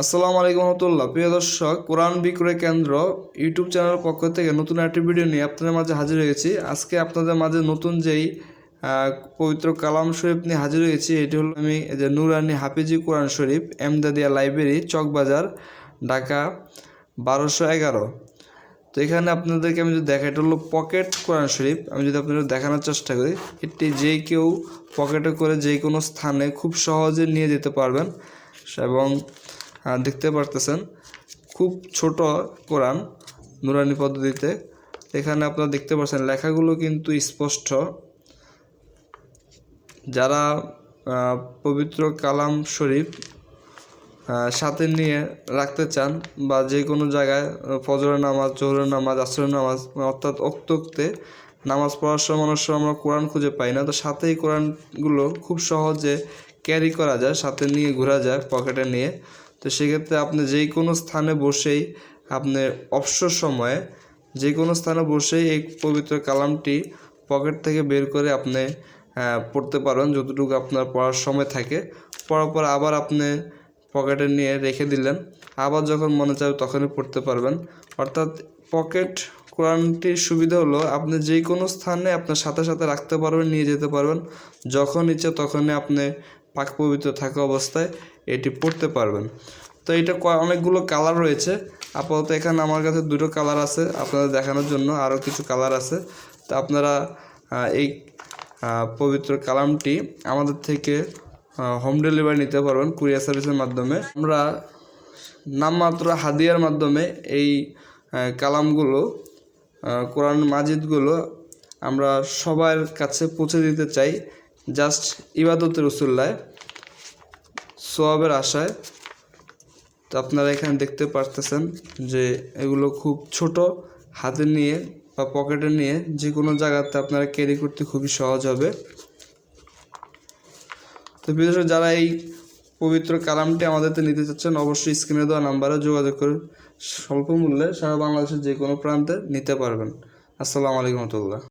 আসসালামু আলাইকুম রহমতুল্লাহ। প্রিয় দর্শক, কোরআন বিক্রয় কেন্দ্র ইউটিউব চ্যানেলের পক্ষ থেকে নতুন একটি ভিডিও নিয়ে আপনাদের মাঝে হাজির হয়েছি। আজকে আপনাদের মাঝে নতুন যেই পবিত্র কালাম শরীফ নিয়ে হাজির হয়েছি, এটি হলো আমি যে নুরানি হাফিজি কোরআন শরীফ, এমদাদিয়া লাইব্রেরি, চকবাজার, ঢাকা, বারোশো এগারো। তো এখানে আপনাদেরকে আমি যদি দেখা এটা হলো পকেট কোরআন শরীফ। আমি যদি আপনাদের দেখানোর চেষ্টা করি, এটি যে কেউ পকেটে করে যে কোনো স্থানে খুব সহজে নিয়ে যেতে পারবেন। এবং দেখতে পারতেছেন। খুব ছোট কোরআন নুরানি পদ্ধতিতে। এখানে আপনারা দেখতে পাচ্ছেন লেখাগুলো কিন্তু স্পষ্ট। যারা পবিত্র কালাম শরীফ সাথে নিয়ে রাখতে চান বা যে কোনো জায়গায়, ফজরের নামাজ, জোহরের নামাজ, আসরের নামাজ, অর্থাৎ অক্তক্তে নামাজ পড়ার সময় সময় আমরা কোরআন খুঁজে পাই না, তো সাথে এই কোরআনগুলো খুব সহজে ক্যারি করা যায়, সাথে নিয়ে ঘোরা যায়, পকেটে নিয়ে। তো সেক্ষেত্রে আপনি যেই কোনো স্থানে বসেই আপনি অবসর সময়ে যে কোনো স্থানে বসেই এই পবিত্র কালামটি পকেট থেকে বের করে আপনি পড়তে পারেন যতটুকু আপনার পড়ার সময় থাকে। পড়ার পর আবার আপনি পকেটে নিয়ে রেখে দিলেন। আবার যখন মনে চায় তখনই পড়তে পারবেন। অর্থাৎ পকেট কোরআনটির সুবিধা হলো আপনি যে কোনো স্থানে আপনার সাথে সাথে রাখতে পারবেন, নিয়ে যেতে পারবেন। যখন ইচ্ছে তখনই আপনি পাক পবিত্র থাকা অবস্থায় এটি পড়তে পারবেন। তো এটা অনেকগুলো কালার রয়েছে। আপাতত এখানে আমার কাছে দুটো কালার আছে, আপনাদের দেখানোর জন্য আরও কিছু কালার আছে। তো আপনারা এই পবিত্র কালামটি আমাদের থেকে হোম ডেলিভারি নিতে পারবেন কুরিয়ার সার্ভিসের মাধ্যমে। আমরা নামমাত্র হাদিয়ার মাধ্যমে এই কালামগুলো কোরআন মাজিদগুলো আমরা সবার কাছে পৌঁছে দিতে চাই। জাস্ট ইবাদতের উসুল্লায় সোয়াবের আশায়। তো আপনারা এখানে দেখতে পারতেছেন যে এগুলো খুব ছোট, হাতে নিয়ে বা পকেটে নিয়ে যে কোনো জায়গাতে আপনারা ক্যারি করতে খুবই সহজ হবে। তো বিশেষ যারা এই পবিত্র কালামটি আমাদেরতে নিতে চাচ্ছেন, অবশ্যই স্ক্রিনে দেওয়া নাম্বারে যোগাযোগ করে স্বল্প মূল্যে সারা বাংলাদেশের যে কোনো প্রান্তে নিতে পারবেন। আসসালামু আলাইকুম রহমতুল্লাহ।